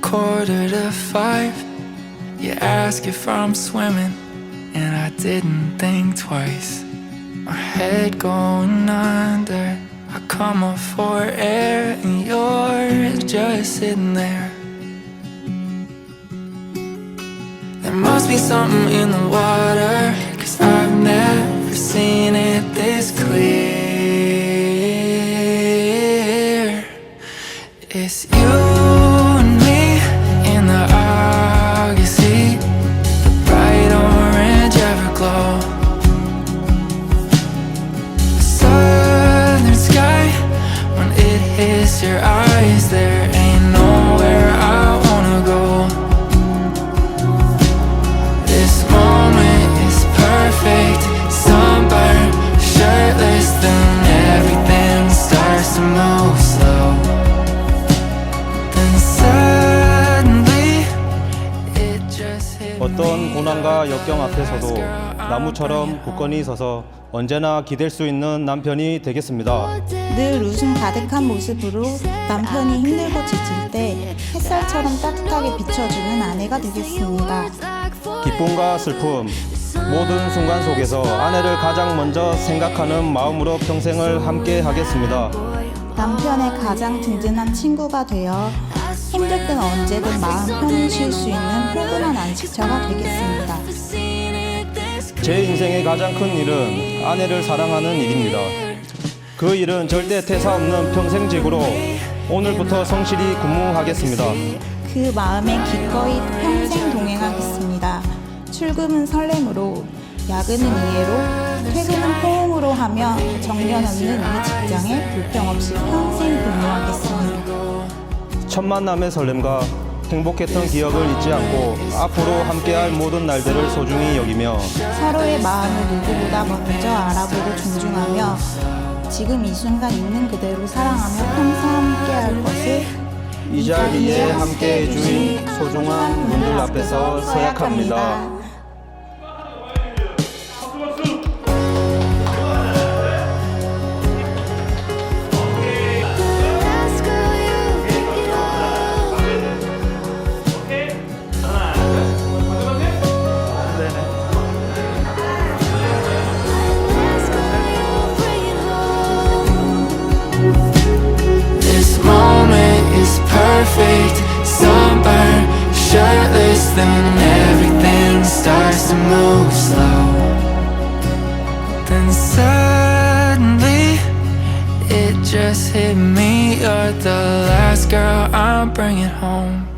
quarter to five. You ask if I'm swimming, and I didn't think twice. My head going under. I come up for air, and you're just sitting there. There must be something in the water, cause I've never It's you and me in the heat, the bright orange everglow. The southern sky, when it hits your eyes, 어떤. 고난과 역경 앞에서도 나무처럼 굳건히 서서 언제나 기댈 수 있는 남편이 되겠습니다. 늘 웃음 가득한 모습으로 남편이 힘들고 지칠 때 햇살처럼 따뜻하게 비춰주는 아내가 되겠습니다. 기쁨과 슬픔, 모든 순간 속에서 아내를 가장 먼저 생각하는 마음으로 평생을 함께 하겠습니다. 남편의 가장 든든한 친구가 되어 힘들 땐 언제든 마음 편히 쉴 수 있는 포근한 안식처가 되겠습니다. 제 인생의 가장 큰 일은 아내를 사랑하는 일입니다. 그 일은 절대 태사 없는 평생직으로 오늘부터 성실히 근무하겠습니다. 그 마음에 기꺼이 평생 동행하겠습니다. 출근은 설렘으로, 야근은 이해로, 퇴근은 포옹으로 하며 정년 없는 이 직장에 불평 없이 평생 근무하겠습니다. 첫 만남의 설렘과 행복했던 기억을 잊지 않고 앞으로 함께할 모든 날들을 소중히 여기며 서로의 마음을 누구보다 먼저 알아보고 존중하며 지금 이 순간 있는 그대로 사랑하며 평생 함께할 것을 이 자리에 함께 해 주신 소중한 분들 앞에서 서약합니다. Then everything starts to move slow. Then suddenly, it just hit me. You're the last girl I'm bringing home.